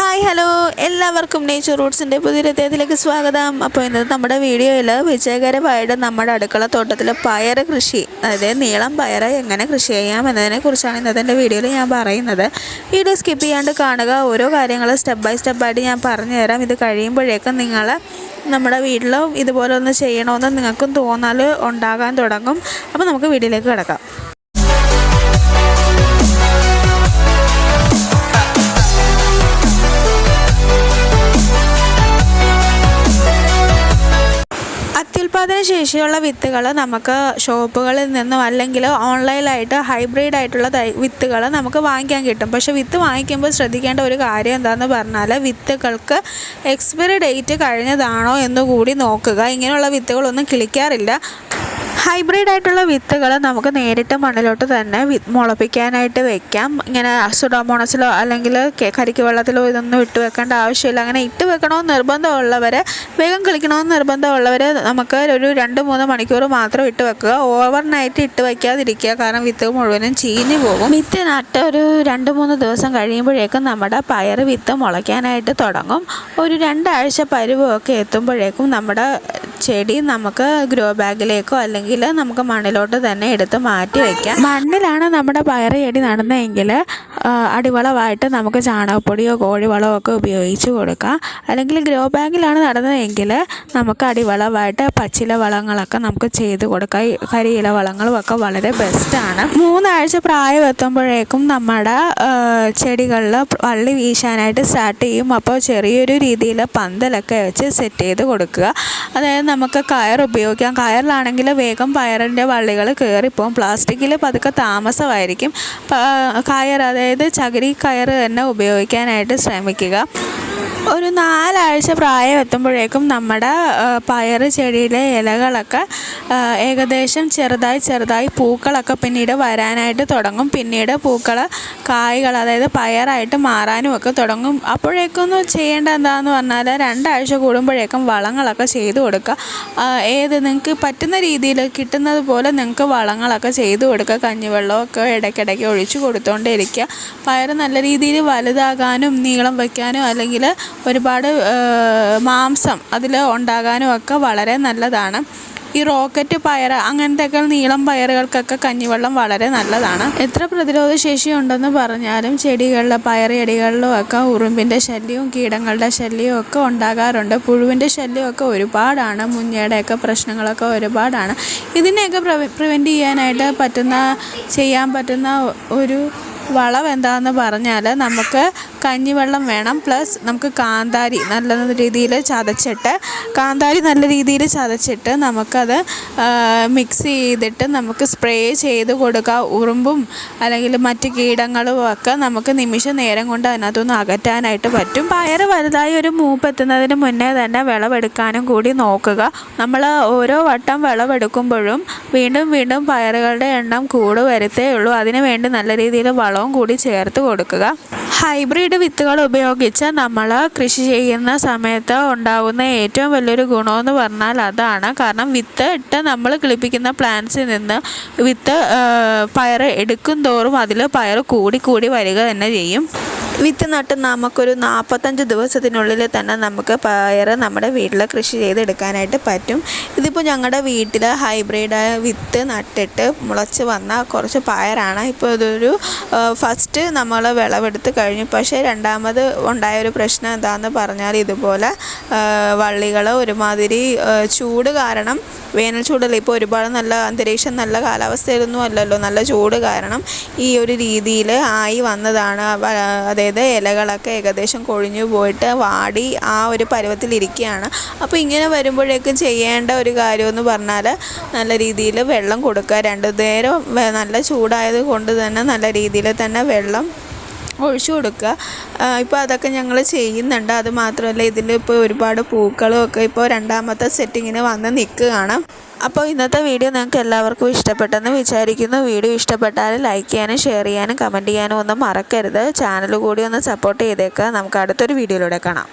Hi hello എല്ലാവർക്കും nature റൂട്ട്സിന്റെ പുതിയൊരു അദ്ദേഹത്തിലേക്ക് സ്വാഗതം. അപ്പോൾ ഇന്നത്തെ നമ്മുടെ വീഡിയോയിൽ വിജയകരമായിട്ട് നമ്മുടെ അടുക്കള തോട്ടത്തിൽ പയർ കൃഷി അതായത് നീളം പയർ എങ്ങനെ കൃഷി ചെയ്യാം എന്നതിനെക്കുറിച്ചാണ് ഇന്നത്തെ വീഡിയോയിൽ ഞാൻ പറയുന്നത്. വീഡിയോ സ്കിപ്പ് ചെയ്യാണ്ട് കാണുക. ഓരോ കാര്യങ്ങൾ സ്റ്റെപ്പ് ബൈ സ്റ്റെപ്പായിട്ട് ഞാൻ പറഞ്ഞു തരാം. ഇത് കഴിയുമ്പോഴേക്കും നിങ്ങൾ നമ്മുടെ വീട്ടിലും ഇതുപോലെ ഒന്ന് ചെയ്യണമെന്ന് നിങ്ങൾക്കും തോന്നൽ ഉണ്ടാകാൻ തുടങ്ങും. അപ്പോൾ നമുക്ക് വീട്ടിലേക്ക് കിടക്കാം. ശേഷിയുള്ള വിത്തുകൾ നമുക്ക് ഷോപ്പുകളിൽ നിന്നും അല്ലെങ്കിൽ ഓൺലൈനായിട്ട് ഹൈബ്രിഡ് ആയിട്ടുള്ള തൈ വിത്തുകൾ നമുക്ക് വാങ്ങിക്കാൻ കിട്ടും. പക്ഷേ വിത്ത് വാങ്ങിക്കുമ്പോൾ ശ്രദ്ധിക്കേണ്ട ഒരു കാര്യം എന്താണെന്ന് പറഞ്ഞാൽ വിത്തുകൾക്ക് എക്സ്പയറി ഡേറ്റ് കഴിഞ്ഞതാണോ എന്ന് കൂടി നോക്കുക. ഇങ്ങനെയുള്ള വിത്തുകളൊന്നും കിളിക്കാറില്ല. ഹൈബ്രിഡ് ആയിട്ടുള്ള വിത്തുകൾ നമുക്ക് നേരിട്ട് മണ്ണിലോട്ട് തന്നെ മുളപ്പിക്കാനായിട്ട് വെക്കാം. ഇങ്ങനെ സുഡോമോണസിലോ അല്ലെങ്കിൽ കരിക്ക് വെള്ളത്തിലോ ഇതൊന്നും ഇട്ട് വെക്കേണ്ട ആവശ്യമില്ല. അങ്ങനെ ഇട്ട് വെക്കണമെന്ന് നിർബന്ധമുള്ളവർ വേഗം കളിക്കണമെന്ന് നിർബന്ധമുള്ളവർ നമുക്ക് ഒരു രണ്ട് മൂന്ന് മണിക്കൂർ മാത്രം ഇട്ട് വെക്കുക. ഓവർ നൈറ്റ് ഇട്ട് വയ്ക്കാതിരിക്കുക കാരണം വിത്ത് മുഴുവനും ചീഞ്ഞു പോകും. വിത്ത് നട്ട് ഒരു രണ്ട് മൂന്ന് ദിവസം കഴിയുമ്പോഴേക്കും നമ്മുടെ പയർ വിത്ത് മുളയ്ക്കാനായിട്ട് തുടങ്ങും. ഒരു രണ്ടാഴ്ച പരുവമൊക്കെ എത്തുമ്പോഴേക്കും നമ്മുടെ ചെടി നമുക്ക് ഗ്രോ ബാഗിലേക്കോ അല്ലെങ്കിൽ നമുക്ക് മണ്ണിലോട്ട് തന്നെ എടുത്ത് മാറ്റി വയ്ക്കാം മണ്ണിലാണ് നമ്മുടെ പയറ് ചെടി നടുന്നതെങ്കിൽ അടിവളമായിട്ട് നമുക്ക് ചാണകപ്പൊടിയോ കോഴിവളമോ ഒക്കെ ഉപയോഗിച്ച് കൊടുക്കാം. അല്ലെങ്കിൽ ഗ്രോ ബാഗിലാണ് നടുന്നതെങ്കിൽ നമുക്ക് അടിവളമായിട്ട് പച്ചില വളങ്ങളൊക്കെ നമുക്ക് ചെയ്ത് കൊടുക്കാം. കരിയില വളങ്ങളും ഒക്കെ വളരെ ബെസ്റ്റാണ് മൂന്നാഴ്ച പ്രായം എത്തുമ്പോഴേക്കും നമ്മുടെ ചെടികളിൽ വള്ളി വീശാനായിട്ട് സ്റ്റാർട്ട് ചെയ്യും. അപ്പോൾ ചെറിയൊരു രീതിയിൽ പന്തലൊക്കെ വെച്ച് സെറ്റ് ചെയ്ത് കൊടുക്കുക. അതായത് നമുക്ക് കയർ ഉപയോഗിക്കാം. കയറിലാണെങ്കിൽ വേഗം പയറിന്റെ വള്ളികൾ കയറിപ്പോവും. പ്ലാസ്റ്റിക്കിൽ പതുക്കെ താമസമായിരിക്കും. കയർ അതായത് ചകിരി കയർ തന്നെ ഉപയോഗിക്കാനായിട്ട് ശ്രമിക്കുക. ഒരു നാലാഴ്ച പ്രായം എത്തുമ്പോഴേക്കും നമ്മുടെ പയർ ചെടിയിലെ ഇലകളൊക്കെ ഏകദേശം ചെറുതായി ചെറുതായി പൂക്കളൊക്കെ പിന്നീട് വരാനായിട്ട് തുടങ്ങും. പിന്നീട് പൂക്കൾ കായ്കൾ അതായത് പയറായിട്ട് മാറാനും ഒക്കെ തുടങ്ങും. അപ്പോഴേക്കൊന്ന് ചെയ്യേണ്ട എന്താണെന്ന് പറഞ്ഞാൽ രണ്ടാഴ്ച കൂടുമ്പോഴേക്കും വളങ്ങളൊക്കെ ചെയ്തു കൊടുക്കുക. ഏത് നിങ്ങൾക്ക് പറ്റുന്ന രീതിയിൽ കിട്ടുന്നത് പോലെ നിങ്ങൾക്ക് വളങ്ങളൊക്കെ ചെയ്തു കൊടുക്കുക. കഞ്ഞിവെള്ളമൊക്കെ ഇടയ്ക്കിടയ്ക്ക് ഒഴിച്ചു കൊടുത്തുകൊണ്ടേ ഇരിക്കുക പയർ നല്ല രീതിയിൽ വലുതാകാനും നീളം വയ്ക്കാനും അല്ലെങ്കിൽ ഒരുപാട് മാംസം അതിൽ ഉണ്ടാകാനും ഒക്കെ വളരെ നല്ലതാണ്. ഈ റോക്കറ്റ് പയർ അങ്ങനത്തെയൊക്കെ നീളം പയറുകൾക്കൊക്കെ കഞ്ഞിവെള്ളം വളരെ നല്ലതാണ്. എത്ര പ്രതിരോധ ശേഷി ഉണ്ടെന്ന് പറഞ്ഞാലും ചെടികളിലെ പയർ ചെടികളിലും ഒക്കെ ഉറുമ്പിന്റെ ശല്യവും കീടങ്ങളുടെ ശല്യവും ഒക്കെ ഉണ്ടാകാറുണ്ട്. പുഴുവിന്റെ ശല്യമൊക്കെ ഒരുപാടാണ്. മുഞ്ഞയുടെയൊക്കെ പ്രശ്നങ്ങളൊക്കെ ഒരുപാടാണ്. ഇതിനെയൊക്കെ പ്രിവെന്റ് ചെയ്യാനായിട്ട് പറ്റുന്ന ചെയ്യാൻ പറ്റുന്ന ഒരു വളം എന്താണെന്ന് പറഞ്ഞാൽ നമുക്ക് കഞ്ഞിവെള്ളം വേണം. പ്ലസ് നമുക്ക് കാന്താരി നല്ല രീതിയിൽ ചതച്ചിട്ട് കാന്താരി നല്ല രീതിയിൽ ചതച്ചിട്ട് നമുക്കത് മിക്സ് ചെയ്തിട്ട് നമുക്ക് സ്പ്രേ ചെയ്ത് കൊടുക്കുക ഉറുമ്പും അല്ലെങ്കിൽ മറ്റ് കീടങ്ങളും ഒക്കെ നമുക്ക് നിമിഷ നേരം കൊണ്ട് അതിനകത്തുനിന്ന് അകറ്റാനായിട്ട് പറ്റും. പയർ വലുതായി ഒരു മൂപ്പെത്തുന്നതിന് മുന്നേ തന്നെ വിളവെടുക്കാനും കൂടി നോക്കുക. നമ്മൾ ഓരോ വട്ടം വിളവെടുക്കുമ്പോഴും വീണ്ടും വീണ്ടും പയറുകളുടെ എണ്ണം കൂട് വരുത്തേ ഉള്ളൂ. അതിന് വേണ്ടി നല്ല രീതിയിൽ വളവും കൂടി ചേർത്ത് കൊടുക്കുക. ഹൈബ്രിഡ് വിത്തുകൾ ഉപയോഗിച്ച് നമ്മൾ കൃഷി ചെയ്യുന്ന സമയത്ത് ഉണ്ടാകുന്ന ഏറ്റവും വലിയൊരു ഗുണമെന്ന് പറഞ്ഞാൽ അതാണ്. കാരണം വിത്ത് ഇട്ട് നമ്മൾ കിളിപ്പിക്കുന്ന പ്ലാന്റ്സിൽ നിന്ന് വിത്ത് പയർ എടുക്കും തോറും അതിൽ പയർ കൂടി കൂടി വരിക തന്നെ ചെയ്യും. വിത്ത് നട്ട് നമുക്കൊരു നാൽപ്പത്തഞ്ച് ദിവസത്തിനുള്ളിൽ തന്നെ നമുക്ക് പയർ നമ്മുടെ വീട്ടിൽ കൃഷി ചെയ്തെടുക്കാനായിട്ട് പറ്റും. ഇതിപ്പോൾ ഞങ്ങളുടെ വീട്ടിൽ ഹൈബ്രിഡ് വിത്ത് നട്ടിട്ട് മുളച്ച് വന്ന കുറച്ച് പയറാണ്. ഇപ്പോൾ ഇതൊരു ഫസ്റ്റ് നമ്മൾ വിളവെടുത്ത് കഴിഞ്ഞു. പക്ഷേ രണ്ടാമത് ഉണ്ടായ ഒരു പ്രശ്നം എന്താണെന്ന് പറഞ്ഞാൽ ഇതുപോലെ വള്ളികൾ ഒരുമാതിരി ചൂട് കാരണം വേനൽ ചൂടല്ല? ഇപ്പോൾ ഒരുപാട് നല്ല അന്തരീക്ഷം നല്ല കാലാവസ്ഥയിലൊന്നും അല്ലല്ലോ? നല്ല ചൂട് കാരണം ഈ ഒരു രീതിയിൽ ആയി വന്നതാണ്. അതായത് ഇലകളൊക്കെ ഏകദേശം കൊഴിഞ്ഞു പോയിട്ട് വാടി ആ ഒരു പരുവത്തിലിരിക്കുകയാണ് അപ്പോൾ ഇങ്ങനെ വരുമ്പോഴേക്കും ചെയ്യേണ്ട ഒരു കാര്യമെന്ന് പറഞ്ഞാൽ നല്ല രീതിയിൽ വെള്ളം കൊടുക്കുക. രണ്ടു നേരം നല്ല ചൂടായത് കൊണ്ട് തന്നെ നല്ല രീതിയിൽ തന്നെ വെള്ളം ഒഴിച്ചു കൊടുക്കുക. ഇപ്പോൾ അതൊക്കെ ഞങ്ങൾ ചെയ്യുന്നുണ്ട്. അത് മാത്രമല്ല ഇതിൽ ഇപ്പോൾ ഒരുപാട് പൂക്കളും ഒക്കെ ഇപ്പോൾ രണ്ടാമത്തെ സെറ്റിങ്ങിന് വന്ന് നിൽക്കുകയാണ്. അപ്പോൾ ഇന്നത്തെ വീഡിയോ നിങ്ങൾക്ക് എല്ലാവർക്കും ഇഷ്ടപ്പെട്ടെന്ന് വിചാരിക്കുന്നു. വീഡിയോ ഇഷ്ടപ്പെട്ടാൽ ലൈക്ക് ചെയ്യാനും ഷെയർ ചെയ്യാനും കമന്റ് ചെയ്യാനും ഒന്നും മറക്കരുത്. ചാനൽ കൂടി ഒന്ന് സപ്പോർട്ട് ചെയ്തേക്കുക. നമുക്ക് അടുത്തൊരു വീഡിയോയിലൂടെ കാണാം.